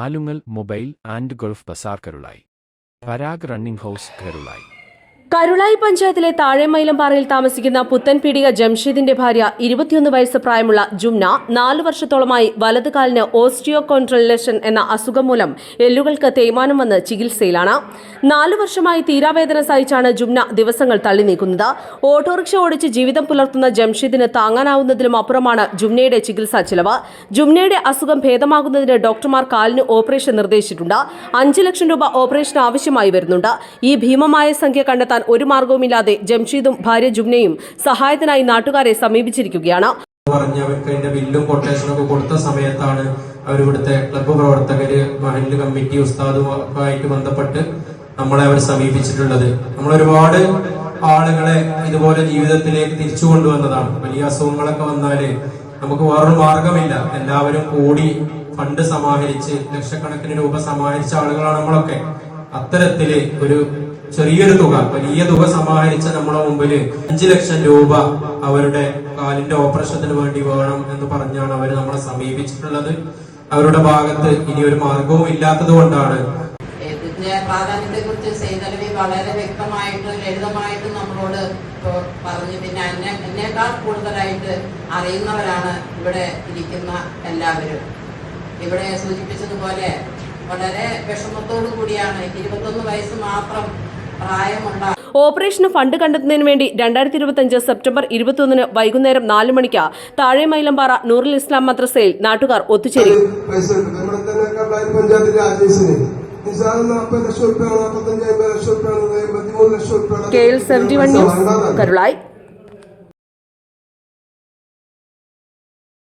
Alungal mobile and Gulf bazaar Karulayi Parag running house Karulayi. Karulayi പഞ്ചായത്തിലെ താഴെമൈലമ്പാറയിൽ താമസിക്കുന്ന പുത്തൻപീടിക ജംഷീദിന്റെ ഭാര്യ ഇരുപത്തിയൊന്ന് വയസ്സ് പ്രായമുള്ള ജുംന നാലു വർഷത്തോളമായി വലത് കാലിന് ഓസ്റ്റിയോകോൺട്രലേഷൻ എന്ന അസുഖം മൂലം എല്ലുകൾക്ക് തേയ്മാനം വന്ന് ചികിത്സയിലാണ്. നാലു വർഷമായി തീരാവേദന സഹിച്ചാണ് ജുംന ദിവസങ്ങൾ തള്ളി നീക്കുന്നത്. ഓട്ടോറിക്ഷ ഓടിച്ച് ജീവിതം പുലർത്തുന്ന ജംഷീദിന് താങ്ങാനാവുന്നതിലും അപ്പുറമാണ് ജുംനയുടെ ചികിത്സാ ചെലവ്. ജുംനയുടെ അസുഖം ഭേദമാകുന്നതിന് ഡോക്ടർമാർ കാലിന് ഓപ്പറേഷൻ നിർദ്ദേശിച്ചിട്ടുണ്ട്. അഞ്ച് ലക്ഷം രൂപ ഓപ്പറേഷൻ ആവശ്യമായി വരുന്നുണ്ട്. ഈ ഭീമമായ സംഖ്യ കണ്ടെത്താൻ ഒരു മാർഗവുമില്ലാതെ ജംഷീദും ഭാര്യ ജുംനയും സഹായത്തിനായി നാട്ടുകാരെ സമീപിച്ചിരിക്കുകയാണ്. പറഞ്ഞ് അവർക്ക് അതിന്റെ ബില്ലും കൊട്ടേഷനൊക്കെ കൊടുത്ത സമയത്താണ് അവരിവിടുത്തെ ക്ലബ്ബ് പ്രവർത്തകര് മഹല്ല് കമ്മിറ്റി ഉസ്താദുമായിട്ട് ബന്ധപ്പെട്ട് നമ്മളെ അവർ സമീപിച്ചിട്ടുള്ളത്. നമ്മൾ ഒരുപാട് ആളുകളെ ഇതുപോലെ ജീവിതത്തിലേക്ക് തിരിച്ചു കൊണ്ടുവന്നതാണ്. വലിയ അസുഖങ്ങളൊക്കെ വന്നാൽ നമുക്ക് വേറൊരു മാർഗമില്ല എല്ലാവരും കൂടി ഫണ്ട് സമാഹരിച്ച് ലക്ഷക്കണക്കിന് രൂപ സമാഹരിച്ച ആളുകളാണ് നമ്മളൊക്കെ. അത്തരത്തിൽ ഒരു ചെറിയൊരു തുക വലിയ തുക സമാഹരിച്ച നമ്മുടെ മുമ്പിൽ അഞ്ചു ലക്ഷം രൂപ അവരുടെ കാലിന്റെ ഓപ്പറേഷത്തിന് വേണ്ടി വേണം എന്ന് പറഞ്ഞാണ് അവർ നമ്മളെ സമീപിച്ചിട്ടുള്ളത്. അവരുടെ ഭാഗത്ത് ഇനി ഒരു മാർഗവും ഇല്ലാത്തത് കൊണ്ടാണ്. പ്രാധാന്യത്തെ കുറിച്ച് സൈതലവി വളരെ വ്യക്തമായിട്ട് ലളിതമായിട്ട് നമ്മളോട് പറഞ്ഞു. പിന്നെ എന്നെ എന്നേക്കാൾ കൂടുതലായിട്ട് അറിയുന്നവരാണ് ഇവിടെ ഇരിക്കുന്ന എല്ലാവരും. ഇവിടെ സൂചിപ്പിച്ചതുപോലെ വളരെ വിഷമത്തോടു കൂടിയാണ് ഇരുപത്തൊന്ന് വയസ്സ് മാത്രം പ്രായമുള്ള ഓപ്പറേഷന് ഫണ്ട് കണ്ടെത്തുന്നതിന് വേണ്ടി രണ്ടായിരത്തി ഇരുപത്തിയഞ്ച് സെപ്റ്റംബർ ഇരുപത്തിയൊന്നിന് വൈകുന്നേരം നാല് മണിക്ക് താഴെ മൈലമ്പാറ നൂറുൽ ഇസ്ലാം മദ്രസയിൽ നാട്ടുകാർ ഒത്തുചേരും. K L seventy one news Karulayi.